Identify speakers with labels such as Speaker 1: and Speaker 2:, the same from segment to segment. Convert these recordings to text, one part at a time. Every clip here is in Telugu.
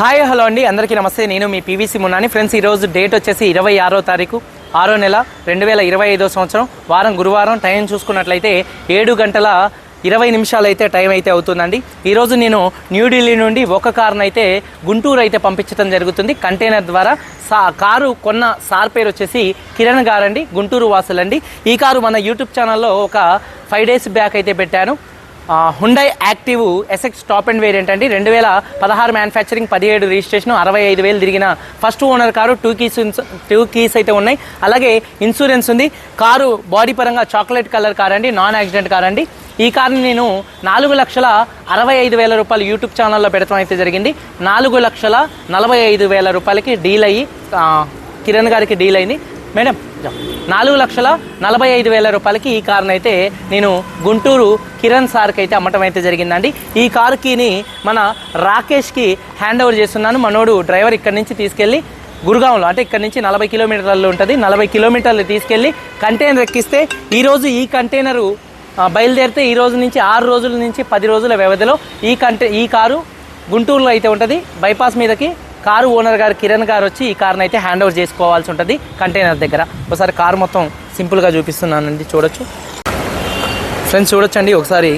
Speaker 1: హాయ్ హలో అండి. అందరికీ నమస్తే. నేను మీ పీవీసీ మున్నాని. ఫ్రెండ్స్ ఈరోజు డేట్ వచ్చేసి ఇరవై ఆరో తారీఖు ఆరో నెల రెండు వేల ఇరవై ఐదో సంవత్సరం. వారం గురువారం టైం చూసుకున్నట్లయితే ఏడు గంటల ఇరవై నిమిషాలు అయితే టైం అయితే అవుతుందండి. ఈరోజు నేను న్యూఢిల్లీ నుండి ఒక కారును అయితే గుంటూరు అయితే పంపించడం జరుగుతుంది. కంటైనర్ ద్వారా సా కారు కొన్న సార్ పేరు వచ్చేసి కిరణ్ గారండి. గుంటూరు వాసులండి. ఈ కారు మన యూట్యూబ్ ఛానల్లో ఒక ఫైవ్ డేస్ బ్యాక్ అయితే పెట్టాను. Hyundai active SX top end variant అండి. రెండు వేల పదహారు మ్యానుఫ్యాక్చరింగ్ పదిహేడు రిజిస్ట్రేషన్ అరవై ఐదు వేలు తిరిగిన first owner car two keys two keys అయితే ఉన్నాయి. అలాగే ఇన్సూరెన్స్ ఉంది. కారు బాడీ పరంగా చాక్లెట్ కలర్ కార్ అండి నాన్ యాక్సిడెంట్ కార్ అండి. ఈ కార్ని నేను నాలుగు లక్షల అరవై ఐదు వేల రూపాయలు యూట్యూబ్ ఛానల్లో పెడతాం అయితే జరిగింది. నాలుగు లక్షల నలభై ఐదు వేల రూపాయలకి డీల్ అయ్యి కిరణ్ గారికి డీల్ అయింది. మేడం నాలుగు లక్షల నలభై ఐదు వేల రూపాయలకి ఈ కారును అయితే నేను గుంటూరు కిరణ్ సార్కి అయితే అమ్మటం అయితే జరిగిందండి. ఈ కారుకిని మన రాకేష్కి హ్యాండ్ ఓవర్ చేస్తున్నాను. మనోడు డ్రైవర్ ఇక్కడి నుంచి తీసుకెళ్ళి గురుగాంలో అంటే ఇక్కడ నుంచి నలభై కిలోమీటర్లు ఉంటుంది. నలభై కిలోమీటర్లు తీసుకెళ్ళి కంటైనర్ ఎక్కిస్తే ఈరోజు ఈ కంటైనరు బయలుదేరితే ఈ రోజు నుంచి ఆరు రోజుల నుంచి పది రోజుల వ్యవధిలో ఈ కంటే ఈ కారు గుంటూరులో అయితే ఉంటుంది. బైపాస్ మీదకి కారు ఓనర్ గారు కిరణ్ గారు వచ్చి ఈ కార్ని అయితే హ్యాండ్ ఓవర్ చేసుకోవాల్సి ఉంటుంది కంటైనర్ దగ్గర. ఒకసారి కారు మొత్తం సింపుల్గా చూపిస్తున్నానండి చూడొచ్చు. ఫ్రెండ్స్ చూడొచ్చండి ఒకసారి.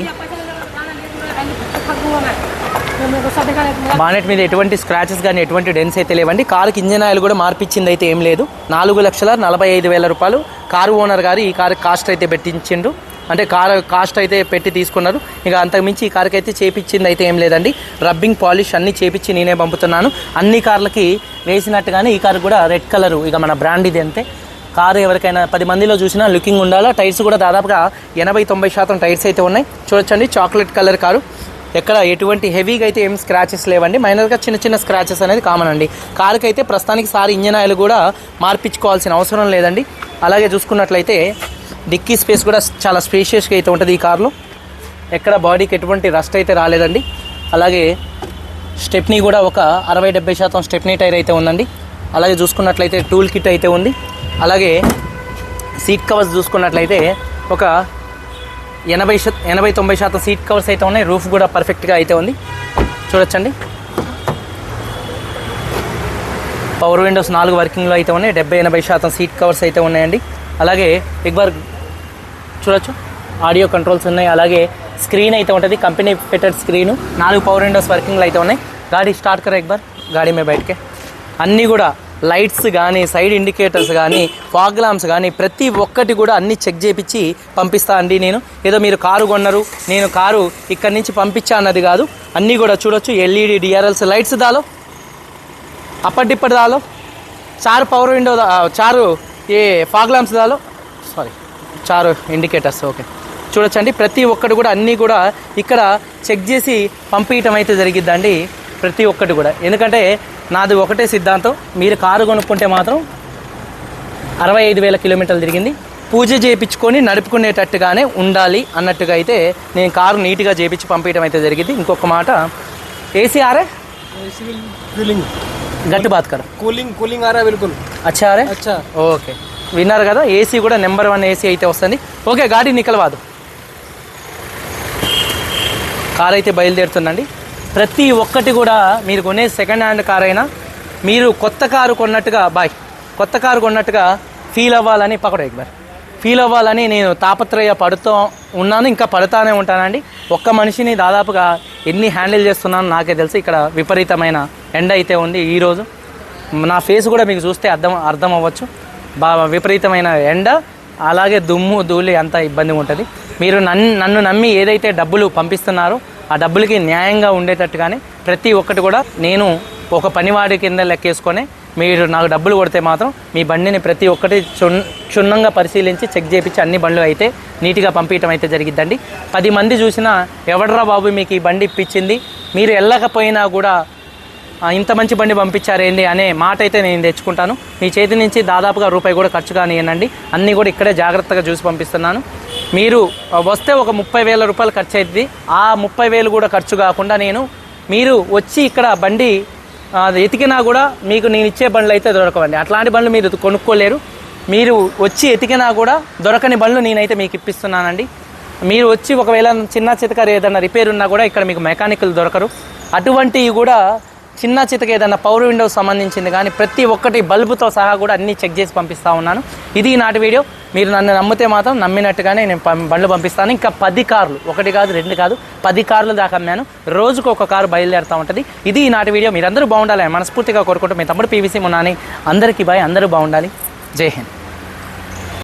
Speaker 1: బానెట్ మీద ఎటువంటి స్క్రాచెస్ కానీ ఎటువంటి డెన్స్ అయితే లేవండి. కారుకి ఇంజన్ ఆయిల్ కూడా మార్పించింది అయితే ఏం లేదు. నాలుగు లక్షల నలభై ఐదు వేల రూపాయలు కారు ఓనర్ గారు ఈ కారు కాస్ట్ అయితే పెట్టించిండు అంటే కారు కాస్ట్ అయితే పెట్టి తీసుకున్నారు. ఇక అంతకుమించి ఈ కారుకి అయితే చేపించింది అయితే ఏం లేదండి. రబ్బింగ్ పాలిష్ అన్నీ చేపించి నేనే పంపుతున్నాను. అన్ని కార్లకి వేసినట్టుగానే ఈ కారు కూడా రెడ్ కలరు. ఇక మన బ్రాండ్ ఇది అంతే. కారు ఎవరికైనా పది మందిలో చూసినా లుకింగ్ ఉండాలా? టైర్స్ కూడా దాదాపుగా ఎనభై తొంభై శాతం టైర్స్ అయితే ఉన్నాయి. చూడొచ్చండి చాక్లెట్ కలర్ కారు. ఎక్కడ ఎటువంటి హెవీగా అయితే ఏం స్క్రాచెస్ లేవండి. మైనర్గా చిన్న చిన్న స్క్రాచెస్ అనేది కామన్ అండి. కారుకి అయితే ప్రస్తుతానికి సారి ఇంజన్ ఆయిల్ కూడా మార్పించుకోవాల్సిన అవసరం లేదండి. అలాగే చూసుకున్నట్లయితే డిక్కీ స్పేస్ కూడా చాలా స్పేషియస్గా అయితే ఉంటుంది ఈ కార్లో. ఎక్కడ బాడీకి ఎటువంటి రస్ట్ అయితే రాలేదండి. అలాగే స్టెప్నీ కూడా ఒక అరవై డెబ్బై శాతం స్టెప్నీ టైర్ అయితే ఉందండి. అలాగే చూసుకున్నట్లయితే టూల్ కిట్ అయితే ఉంది. అలాగే సీట్ కవర్స్ చూసుకున్నట్లయితే ఒక ఎనభై ఎనభై తొంభై శాతం సీట్ కవర్స్ అయితే ఉన్నాయి. రూఫ్ కూడా పర్ఫెక్ట్గా అయితే ఉంది. చూడొచ్చండి. పవర్ విండోస్ నాలుగు వర్కింగ్లో అయితే ఉన్నాయి. డెబ్బై ఎనభై శాతం సీట్ కవర్స్ అయితే ఉన్నాయండి. అలాగే ఎగ్బార్ చూడొచ్చు. ఆడియో కంట్రోల్స్ ఉన్నాయి. అలాగే స్క్రీన్ అయితే ఉంటుంది. Company fitted screen. నాలుగు పవర్ విండోస్ వర్కింగ్లు అయితే ఉన్నాయి. గాడి స్టార్ట్ కరా ఎక్బర్ గాడి మే బయటకే. అన్నీ కూడా లైట్స్ కానీ సైడ్ ఇండికేటర్స్ కానీ ఫాగ్ లాంప్స్ కానీ ప్రతి ఒక్కటి కూడా అన్నీ చెక్ చేపించి పంపిస్తా అండి నేను. ఏదో మీరు కారు కొన్నారు. నేను కారు ఇక్కడి నుంచి పంపించా అన్నది కాదు. అన్నీ కూడా చూడొచ్చు. ఎల్ఈడి డిఆర్ఎల్స్ లైట్స్ దాలో. అప్పటిప్పటి దాలో. చారు పవర్ విండో దా- చారు ఏ ఫాగ్ లాంప్స్ దాలో. సారీ. చార్ ఇండికేటర్స్ ఓకే చూడొచ్చండి ప్రతి ఒక్కటి కూడా అన్నీ కూడా ఇక్కడ చెక్ చేసి పంపించటం అయితే జరిగిద్దండి ప్రతి ఒక్కటి కూడా. ఎందుకంటే నాది ఒకటే సిద్ధాంతం మీరు కారు కొనుక్కుంటే మాత్రం అరవై ఐదు వేల కిలోమీటర్లు తిరిగింది. పూజ చేయించుకొని నడుపుకునేటట్టుగానే ఉండాలి అన్నట్టుగా అయితే నేను కారు నీట్గా చేయించి పంపించడం అయితే జరిగింది. ఇంకొక మాట ఏసీ ఆరే? కూలింగ్
Speaker 2: గట్టి బాత్కర్ కూలింగ్ కూలింగ్ ఆరా బిల్కుల్
Speaker 1: అచ్చా ఆరే?
Speaker 2: అచ్చా.
Speaker 1: ఓకే విన్నారు కదా ఏసీ కూడా నెంబర్ వన్ ఏసీ అయితే వస్తుంది. ఓకే గాడి నికలవాదు. కార్ అయితే బయలుదేరుతుందండి. ప్రతి ఒక్కటి కూడా మీరు కొనే సెకండ్ హ్యాండ్ కార్ అయినా మీరు కొత్త కారు కొన్నట్టుగా బాయ్ కొత్త కారు కొన్నట్టుగా ఫీల్ అవ్వాలని పకడ ఎక్బార్. ఫీల్ అవ్వాలని నేను తాపత్రయ పడుతూ ఉన్నాను ఇంకా పడుతూనే ఉంటానండి. ఒక్క మనిషిని దాదాపుగా ఎన్ని హ్యాండిల్ చేస్తున్నానో నాకే తెలుసు. ఇక్కడ విపరీతమైన ఎండ అయితే ఉంది ఈరోజు. నా ఫేస్ కూడా మీకు చూస్తే అర్థం అర్థం అవ్వచ్చు. బాగా విపరీతమైన ఎండ అలాగే దుమ్ము ధూళి అంత ఇబ్బందిగా ఉంటుంది. మీరు నన్ను నన్ను నమ్మి ఏదైతే డబ్బులు పంపిస్తున్నారో ఆ డబ్బులకి న్యాయంగా ఉండేటట్టుగానే ప్రతి ఒక్కటి కూడా నేను ఒక పనివాడి కింద లెక్కేసుకొని మీరు నాకు డబ్బులు కొడితే మాత్రం మీ బండిని ప్రతి ఒక్కటి క్షుణ్ణంగా పరిశీలించి చెక్ చేయించి అన్ని బండ్లు అయితే నీట్గా పంపించడం అయితే జరిగిద్దండి. పది మంది చూసినా ఎవడరా బాబు మీకు ఈ బండి ఇప్పించింది? మీరు వెళ్ళకపోయినా కూడా ఇంత మంచి బండి పంపించారేంటి అనే మాట అయితే నేను తెచ్చుకుంటాను. మీ చేతి నుంచి దాదాపుగా రూపాయి కూడా ఖర్చు కానివ్వండి అన్నీ కూడా ఇక్కడే జాగ్రత్తగా చూసి పంపిస్తున్నాను. మీరు వస్తే ఒక ముప్పై వేల రూపాయలు ఖర్చు అవుతుంది ఆ ముప్పై వేలు కూడా ఖర్చు కాకుండా నేను మీరు వచ్చి ఇక్కడ బండి అది ఎతికినా కూడా మీకు నేను ఇచ్చే బండ్లు అయితే దొరకవండి. అట్లాంటి బండ్లు మీరు కొనుక్కోలేరు. మీరు వచ్చి ఎతికినా కూడా దొరకని బండ్లు నేనైతే మీకు ఇప్పిస్తున్నానండి. మీరు వచ్చి ఒకవేళ చిన్న చితకారు ఏదైనా రిపేర్ ఉన్నా కూడా ఇక్కడ మీకు మెకానికల్ దొరకరు. అటువంటివి కూడా చిన్న చితక ఏదైనా పవర్ విండోస్ సంబంధించింది కానీ ప్రతి ఒక్కటి బల్బుతో సహా కూడా అన్ని చెక్ చేసి పంపిస్తా ఉన్నాను. ఇది నాటి వీడియో. మీరు నన్ను నమ్మితే మాత్రం నమ్మినట్టుగానే నేను పం- బండ్లు పంపిస్తాను. ఇంకా పది కార్లు. ఒకటి కాదు రెండు కాదు పది కార్లు దాకా అమ్మాను. రోజుకు ఒక కారు బయలుదేరుతూ ఉంటుంది. ఇది ఈ నాటి వీడియో. మీరందరూ బాగుండాలి మనస్ఫూర్తిగా కోరుకుంటూ మీ తమ్ముడు పీవీసీ మున్నాని. అందరికీ బాయ్ అందరూ బాగుండాలి. జై హింద్.